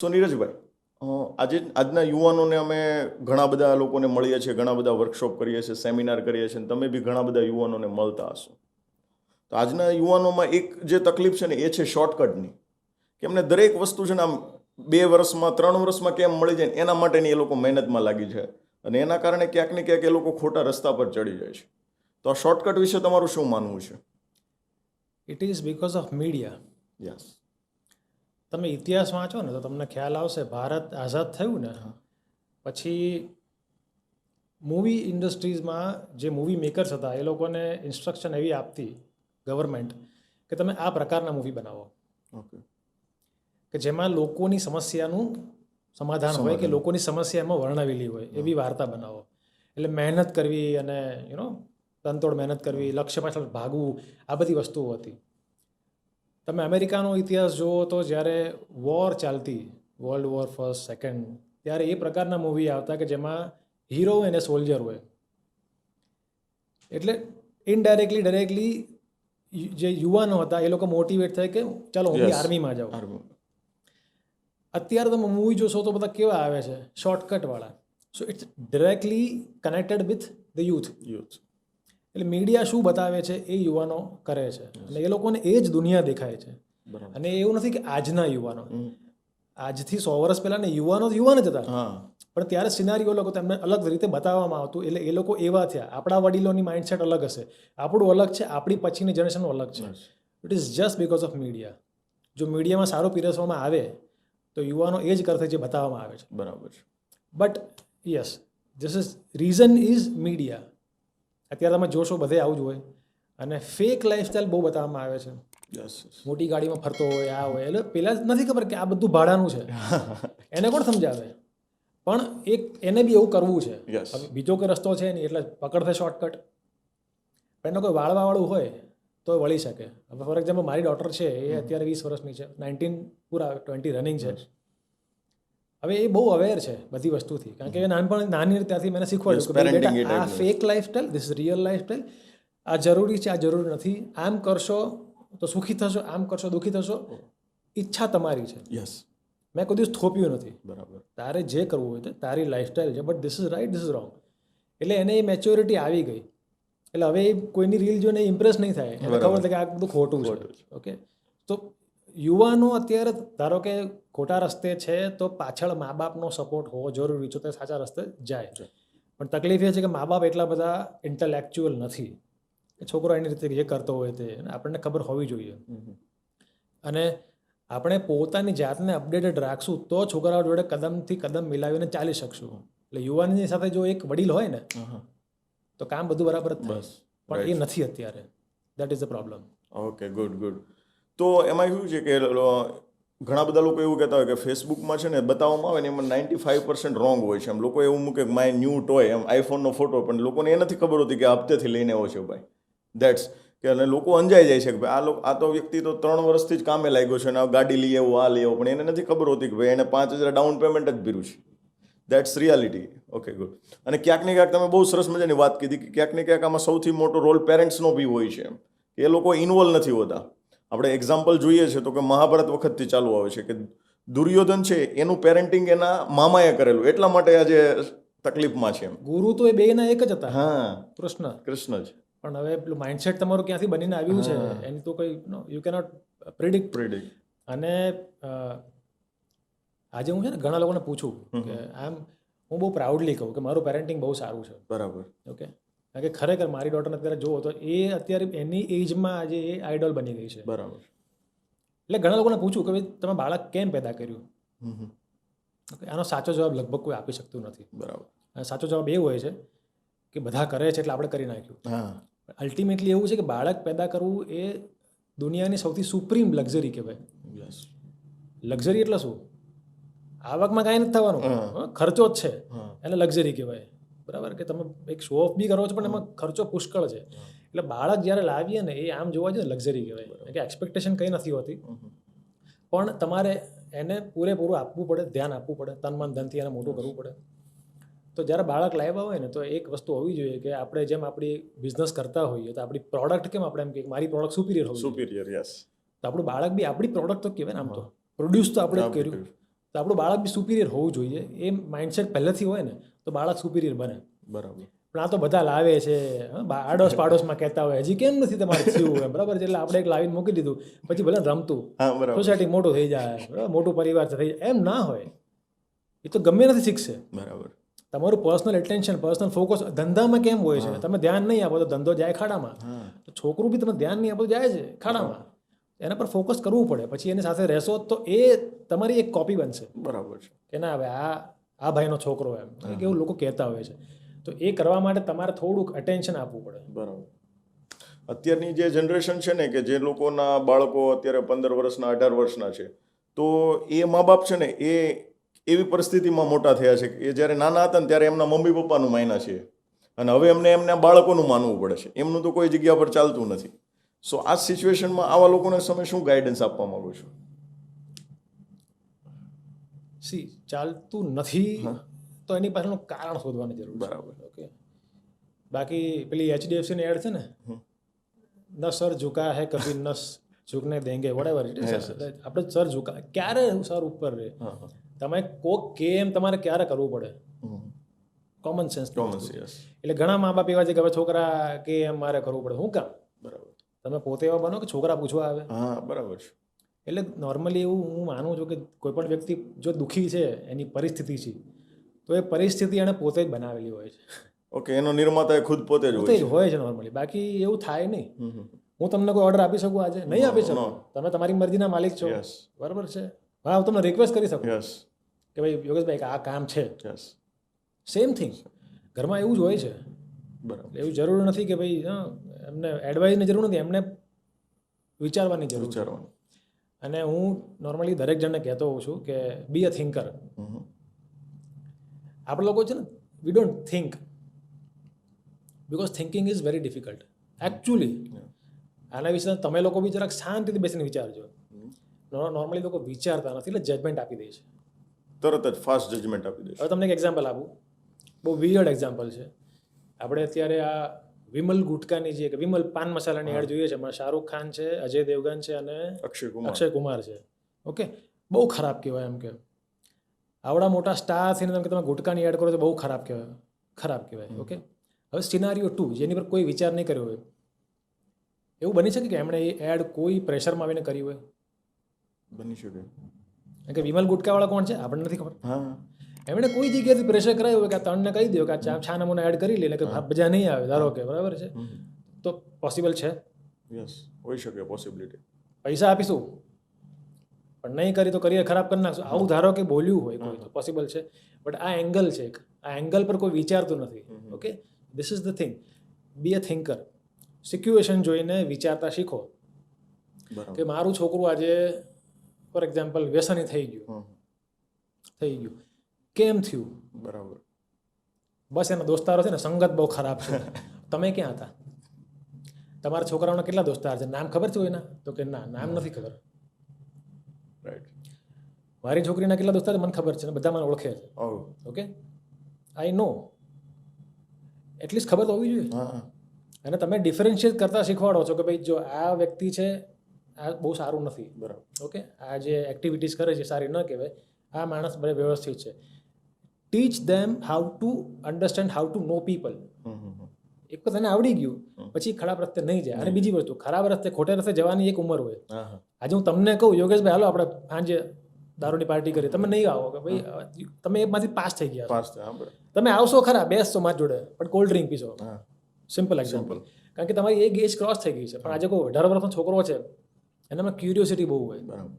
તો નીરજભાઈ આજે આજના યુવાનોને અમે ઘણા બધા લોકોને મળીએ છીએ ઘણા બધા વર્કશોપ કરીએ છીએ સેમિનાર કરીએ છીએ તમે બી ઘણા બધા યુવાનોને મળતા હશો. તો આજના યુવાનોમાં એક જે તકલીફ છે ને એ છે શોર્ટકટની કે એમને દરેક વસ્તુ છે ને આમ બે વર્ષમાં ત્રણ વર્ષમાં કેમ મળી જાય એના માટેની એ લોકો મહેનતમાં લાગી છે અને એના કારણે ક્યાંક ને ક્યાંક એ લોકો ખોટા રસ્તા પર ચડી જાય છે. તો આ શોર્ટકટ વિશે તમારું શું માનવું છે? It is because of media yes તમે ઇતિહાસ વાંચો ને તો તમને ખ્યાલ આવશે ભારત આઝાદ થયું ને પછી મૂવી ઇન્ડસ્ટ્રીઝમાં જે મૂવી મેકર્સ હતા એ લોકોને ઇન્સ્ટ્રક્શન એવી આપતી ગવર્મેન્ટ કે તમે આ પ્રકારના મૂવી બનાવો. ઓકે. કે જેમાં લોકોની સમસ્યાનું સમાધાન હોય કે લોકોની સમસ્યા એમાં વર્ણવેલી હોય એવી વાર્તા બનાવો. એટલે મહેનત કરવી અને યુ નો તનતોડ મહેનત કરવી લક્ષ્ય પાછળ ભાગવું આ બધી વસ્તુઓ હતી. તમે અમેરિકાનો ઇતિહાસ જુઓ તો જ્યારે વોર ચાલતી વર્લ્ડ વોર ફર્સ્ટ સેકન્ડ ત્યારે એ પ્રકારના મૂવી આવતા કે જેમાં હીરો અને સોલ્જર હોય. એટલે ઇનડાયરેક્ટલી ડાયરેક્ટલી જે યુવાનો હતા એ લોકો મોટિવેટ થાય કે ચાલો હું આર્મીમાં જાઉં. અત્યારે તમે મૂવી જોશો તો બધા કેવા આવે છે? શોર્ટકટ વાળા. So it's directly connected with the youth youth એટલે મીડિયા શું બતાવે છે એ યુવાનો કરે છે. અને એ લોકોને એ જ દુનિયા દેખાય છે. અને એવું નથી કે આજના યુવાનો. આજથી સો વર્ષ પહેલા ને યુવાનો તો યુવાન જ હતા. પણ ત્યારે સિનારીઓ લોકો તેમને અલગ રીતે બતાવવામાં આવતું. એટલે એ લોકો એવા થયા. આપણા વડીલોની માઇન્ડસેટ અલગ હશે. આપણું અલગ છે આપણી પછીની જનરેશનનું અલગ છે. It is just because of media જો મીડિયામાં સારું પીરસવામાં આવે તો યુવાનો એ જ કરશે જે બતાવવામાં આવે છે. બરાબર છે. But yes this is reason is media અત્યારે તમે જોશો બધે આવું જ હોય. અને ફેક લાઈફસ્ટાઈલ બહુ બતાવવામાં આવે છે. મોટી ગાડીમાં ફરતો હોય આ હોય એટલે પેલા નથી ખબર કે આ બધું ભાડાનું છે. એને કોણ સમજાવે? પણ એક એને બી એવું કરવું છે. બીજો કોઈ રસ્તો છે નહીં એટલે પકડશે શોર્ટકટ પણ એને કોઈ વાળવાવાળું હોય તો વળી શકે. હવે ફોર એક્ઝામ્પલ મારી ડોટર છે એ અત્યારે વીસ વર્ષની છે. નાઇન્ટીન પૂરા ટ્વેન્ટી રનિંગ છે. હવે એ બહુ અવેર છે બધી વસ્તુથી. કારણ કે નાનપણ નાની ત્યાંથી મને શીખવાડ્યું કે આ. Fake lifestyle this real lifestyle આ જરૂરી છે આ જરૂરી નથી. આમ કરશો તો સુખી થશો આમ કરશો દુઃખી થશો. ઈચ્છા તમારી છે. યસ મેં કોઈ દિવસ થોપ્યું નથી. બરાબર. તારે જે કરવું હોય તે તારી લાઈફસ્ટાઈલ છે but this is right this is wrong એટલે એને એ મેચ્યોરિટી આવી ગઈ. એટલે હવે એ કોઈની રીલ જોઈને ઇમ્પ્રેસ નહીં થાય એને ખબર કે આ બધું ખોટું છે. ઓકે તો યુવાનો અત્યારે ધારો કે ખોટા રસ્તે છે તો પાછળ મા બાપનો સપોર્ટ હોવો જરૂરી છે તો સાચા રસ્તે જાય. પણ તકલીફ એ છે કે મા બાપ એટલા બધા ઇન્ટેલેક્ચ્યુઅલ નથી. કે છોકરો એની રીતે જે કરતો હોય તે આપણને ખબર હોવી જોઈએ. અને આપણે પોતાની જાતને અપડેટેડ રાખશું તો છોકરાઓ જોડે કદમથી કદમ મિલાવીને ચાલી શકશું. એટલે યુવાનની સાથે જો એક વડીલ હોય ને તો કામ બધું બરાબર જ બસ. પણ એ નથી અત્યારે. That is the problem okay good good તો એમાં શું છે કે ઘણા બધા લોકો એવું કહેતા હોય કે ફેસબુકમાં છે ને બતાવવામાં આવે ને એમાં નાઇન્ટી ફાઇવ પર્સન્ટ રોંગ હોય છે. એમ લોકો એવું મૂકે માય ન્યૂ ટોય એમ આઈફોનનો ફોટો પણ લોકોને એ નથી ખબર હોતી કે હપ્તેથી લઈને આવ્યો છે ભાઈ. દેટ્સ કે અને લોકો અંજાઈ જાય છે કે ભાઈ આ લોકો, આ તો વ્યક્તિ તો ત્રણ વર્ષથી જ કામે લાગ્યો છે અને ગાડી લઈ આવું, આ લઈ આવું, પણ એને નથી ખબર હોતી કે ભાઈ એને પાંચ હજાર ડાઉન પેમેન્ટ જ ભીરું છે. દેટ્સ રિયાલિટી ઓકે ગુડ અને ક્યાંક ને ક્યાંક તમે બહુ સરસ મજાની વાત કીધી કે ક્યાંક ને ક્યાંક આમાં સૌથી મોટો રોલ પેરેન્ટ્સનો બી હોય છે એમ. એ લોકો ઇન્વોલ્વ નથી હોતા. આપણે એક્ઝામ્પલ જોઈએ છે તો કે મહાભારત વખતથી ચાલુ આવે છે કે દુર્યોધન છે એનું પેરેન્ટિંગ એના મામાએ કરેલું. એટલા માટે આજે તકલીફમાં છે ગુરુ તો એ બેના એક જ હતા. હા. કૃષ્ણ. કૃષ્ણ જ. પણ હવે પેલું માઇન્ડસેટ તમારું ક્યાંથી બનીને આવ્યું છે એની તો કંઈ યુ કેનોટ પ્રિડિક્ટ પ્રિડિક્ટ અને આજે હું છે ને ઘણા લોકોને પૂછું કે આમ હું બહુ પ્રાઉડલી કહું કે મારું પેરેન્ટિંગ બહુ સારું છે. બરાબર. ઓકે કારણ કે ખરેખર મારી ડોટરને અત્યારે જોવો તો એ અત્યારે એની એજમાં આજે એ આઈડોલ બની ગઈ છે. બરાબર. એટલે ઘણા લોકોને પૂછું કે ભાઈ તમે બાળક કેમ પેદા કર્યું? આનો સાચો જવાબ લગભગ કોઈ આપી શકતું નથી. બરાબર. સાચો જવાબ એ હોય છે કે બધા કરે છે એટલે આપણે કરી નાખ્યું. હા. અલ્ટિમેટલી એવું છે કે બાળક પેદા કરવું એ દુનિયાની સૌથી સુપ્રીમ લક્ઝરી કહેવાય. યસ લક્ઝરી એટલે શું? આવકમાં કાંઈ નથી થવાનું. ખર્ચો જ છે. એને લક્ઝરી કહેવાય. બરાબર? કે તમે એક શો ઓફ બી કરો છો પણ એમાં ખર્ચો પુષ્કળ છે. એટલે બાળક જ્યારે લાવીએ ને એ આમ જોવા જોઈએ લક્ઝરી કહેવાય. કે એક્સપેક્ટેશન કંઈ નથી હોતી. પણ તમારે એને પૂરેપૂરું આપવું પડે ધ્યાન આપવું પડે તન મન ધનથી એને મોટું કરવું પડે. તો જ્યારે બાળક લાવ્યા હોય ને તો એક વસ્તુ હોવી જોઈએ કે આપણે જેમ આપણી બિઝનેસ કરતા હોઈએ તો આપણી પ્રોડક્ટ કેમ આપણે એમ કે મારી પ્રોડક્ટ સુપિરિયર હોવી. સુપિરિયર યસ તો આપણું બાળક બી આપણી પ્રોડક્ટ તો કહેવાય ને આમ તો. પ્રોડ્યુસ તો આપણે કર્યું. તો આપણું બાળક બી સુપિરિયર હોવું જોઈએ. એ માઇન્ડસેટ પહેલેથી હોય ને તો બાળક સુપિરિયર બને. બરાબર. પણ આ તો બધા લાવે છે આડોશ પાડોશમાં કહેતા હોય. હજી કેમ નથી તમારે થયું એમ બરાબર? એટલે આપણે એક લાવીને મૂકી દીધું. પછી ભલે રમતું. સોસાયટી મોટું થઈ જાય બરાબર? મોટું પરિવાર થઈ જાય. એમ ના હોય. એ તો ગમે નથી શીખશે. બરાબર. તમારું પર્સનલ એટેન્શન પર્સનલ ફોકસ ધંધામાં કેમ હોય છે? તમે ધ્યાન નહીં આપો તો ધંધો જાય ખાડામાં. તો છોકરું બી તમે ધ્યાન નહીં આપો તો જાય છે ખાડામાં. એના પર ફોકસ કરવું પડે. પછી એની સાથે રહેશો તો એ તમારી એક કોપી બનશે. બરાબર છે. કે ના હવે આ આ ભાઈનો છોકરો એમ. કેવું લોકો કહેતા હોય છે. તો એ કરવા માટે તમારે થોડુંક અટેન્શન આપવું પડે. બરાબર. અત્યારની જે જનરેશન છે ને કે જે લોકોના બાળકો અત્યારે પંદર વર્ષના અઢાર વર્ષના છે તો એ મા બાપ છે ને એ એવી પરિસ્થિતિમાં મોટા થયા છે કે એ જ્યારે નાના હતા ને ત્યારે એમના મમ્મી પપ્પાનું માયના છે. અને હવે એમને એમના બાળકોનું માનવું પડે છે. એમનું તો કોઈ જગ્યા પર ચાલતું નથી. સો આ સિચ્યુએશનમાં આવા લોકોને તમે શું ગાઈડન્સ આપવા માંગો છો? સી ચાલતું નથી તો એની પાછળનું કારણ શોધવાની જરૂર બરાબર. ઓકે બાકી પેલી એચડીએફસીની એડ છે ને? ન સર ઝુકા હે કભી ન ઝુકને દેંગે વડેવર ઇટ આપણે સર ઝુકા ક્યારે સર ઉપર રહે? હા હા. તમે કોક કેમ તમારે ક્યારે કરવું પડે? કોમન સેન્સ કોમન સેન્સ એટલે ઘણા મા બાપ એવા છે કે હવે છોકરા કે એમ મારે કરવું પડે? શું કામ? તમે પોતે એવા બનો કે છોકરા પૂછવા આવે? હા બરાબર છે. એટલે નોર્મલી એવું હું માનું છું કે કોઈ પણ વ્યક્તિ જો દુઃખી છે એની પરિસ્થિતિ છે તો એ પરિસ્થિતિ એણે પોતે જ બનાવેલી હોય છે. ઓકે એનો નિર્માતા એ ખુદ પોતે જ હોય છે. હોય છે નોર્મલી બાકી એવું થાય નહીં. હું તમને કોઈ ઓર્ડર આપી શકું આજે? નહીં આપી શકું? તમે તમારી મરજીના માલિક છો. બરાબર છે? હા હું તમને રિક્વેસ્ટ કરી શકું? યસ કે ભાઈ યોગેશભાઈ આ કામ છે. યસ સેમ થિંગ ઘરમાં એવું જ હોય છે. બરાબર એવું જરૂર નથી કે ભાઈ એમને એડવાઇસની જરૂર નથી એમને વિચારવાની જરૂર છે. અને હું નોર્મલી દરેક જણને કહેતો હોઉં છું કે બી અ થિંકર. આપણે લોકો છે ને we don't think because thinking is very difficult actually આના વિશે તમે લોકો બી જરાક શાંતિથી બેસીને વિચારજો. નોર્મલી લોકો વિચારતા નથી એટલે જજમેન્ટ આપી દે છે. તરત જ ફાસ્ટ જજમેન્ટ આપી દે હવે તમને એક એક્ઝામ્પલ આપું. બહુ વિયર્ડ એક્ઝામ્પલ છે. આપણે અત્યારે આ વિમલ ગુટકાની જે વિમલ પાન મસાલાની એડ જોઈએ છે. એમાં શાહરૂખ ખાન છે અજય દેવગન છે અને અક્ષય કુમાર. અક્ષય કુમાર છે. ઓકે? બહુ ખરાબ કહેવાય એમ કે. આવડા મોટા સ્ટાર થઈને તમે તમે ગુટકાની એડ કરો તો બહુ ખરાબ કહેવાય. ખરાબ કહેવાય. ઓકે? હવે સિનારીઓ ટુ જેની પર કોઈ વિચાર નહીં કર્યો હોય. એવું બની શકે કે એમણે એ એડ કોઈ પ્રેશરમાં આવીને કરી હોય? બની શકે. કે વિમલ ગુટકાવાળા કોણ છે? આપણને નથી ખબર. હા. એમણે કોઈ જગ્યાએથી પ્રેશર કરાયું હોય કે આ ત્રણને કહી દો કે આ ચા છા નમૂના એડ કરી લે એટલે કે મજા નહીં આવે ધારો કે બરાબર છે? તો પોસિબલ છે? યસ હોઈ શકે પોસિબિલિટી પૈસા આપીશું. પણ નહીં કરી તો કરિયર ખરાબ કરી નાખશું. આવું ધારો કે બોલ્યું હોય કોઈ તો પોસિબલ છે. બટ આ એંગલ છે આ એંગલ પર કોઈ વિચારતું નથી. Okay this is the thing be a thinker situation જોઈને વિચારતા શીખો. બરાબર. કે મારું છોકરું આજે ફોર એક્ઝામ્પલ વ્યસની થઈ ગયું. થઈ ગયું. કેમ થયું? બરાબર. બસ એના દોસ્તારો છે ને સંગત બહુ ખરાબ છે. તમે ક્યાં હતા? તમારા છોકરાઓના કેટલા દોસ્તાર છે? નામ ખબર છે કોઈના? તો કે ના નામ નથી ખબર. રાઈટ મારી છોકરીના કેટલા દોસ્તાર છે? મને ખબર છે બધા મને ઓળખે છે. ઓકે આઈ નો એટલીસ્ટ ખબર તો હોવી જોઈએ. અને તમે ડિફરન્શિયેટ કરતા શીખવાડો છો કે ભાઈ જો આ વ્યક્તિ છે આ બહુ સારું નથી. બરાબર. ઓકે આ જે એક્ટિવિટીઝ કરે છે સારી ન કહેવાય. આ માણસ બધે વ્યવસ્થિત છે. Teach them how to understand how to know people. એક તો તને આવડી ગયું પછી ખરાબ રસ્તે નહીં જાય. અને બીજી વસ્તુ ખરાબ રસ્તે ખોટે રસ્તે જવાની એક ઉંમર હોય. આજે હું તમને કહું યોગેશભાઈ હાલો આપણે સાંજે દારૂની પાર્ટી કરી તમે નહીં આવો કે ભાઈ તમે એમાંથી પાસ થઈ ગયા તમે આવશો ખરા બેસશો મારી જોડે પણ કોલ્ડ ડ્રિંક પીશો. હા. સિમ્પલ એક્ઝામ્પલ કારણ કે તમારી એક એજ ક્રોસ થઈ ગઈ છે. પણ આજે કોઈ અઢાર વર્ષનો છોકરો છે એનામાં ક્યુરિયોસિટી બહુ હોય. બરાબર.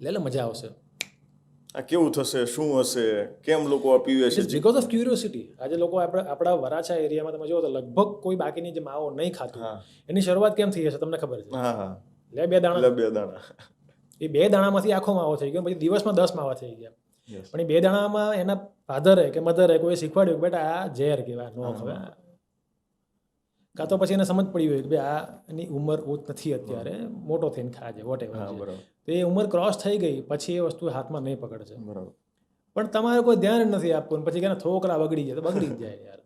લે લે મજા આવશે. આ કેવું થશે? શું હશે? કેમ લોકો આ પીવે છે? બીકોઝ ઓફ ક્યુરિયોસિટી આજે લોકો આપણે આપણા વરાછા એરિયામાં તમે જુઓ તો લગભગ કોઈ બાકીની જે માવો નહીં ખાતું એની શરૂઆત કેમ થઈ હશે તમને ખબર છે? હા હા. લે બે દાણા. લે બે દાણા. એ બે દાણામાંથી આખો માવો થઈ ગયો પછી દિવસમાં દસ માવા થઈ ગયા. પણ એ બે દાણામાં એના ફાધરે કે મધરે કોઈ શીખવાડ્યું કે બેટા આ ઝેર કહેવાય નો હવે કાં તો પછી એને સમજ પડી હોય કે ભાઈ આની ઉંમર નથી અત્યારે મોટો થઈને ખાજે વોટ હા બરાબર. તો એ ઉંમર ક્રોસ થઈ ગઈ પછી એ વસ્તુ હાથમાં નહીં પકડશે. બરાબર. પણ તમારે કોઈ ધ્યાન નથી આપવું પછી કે થોકરા બગડી જાય તો બગડી જાય યાર.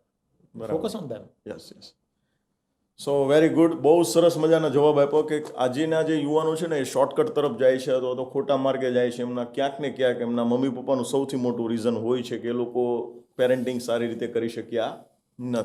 Focus on them yes yes so very good બહુ સરસ મજાનો જવાબ આપ્યો કે આજના જે યુવાનો છે ને એ શોર્ટકટ તરફ જાય છે અથવા તો ખોટા માર્ગે જાય છે. એમના ક્યાંક ને ક્યાંક એમના મમ્મી પપ્પાનું સૌથી મોટું રીઝન હોય છે કે એ લોકો પેરેન્ટિંગ સારી રીતે કરી શક્યા નથી.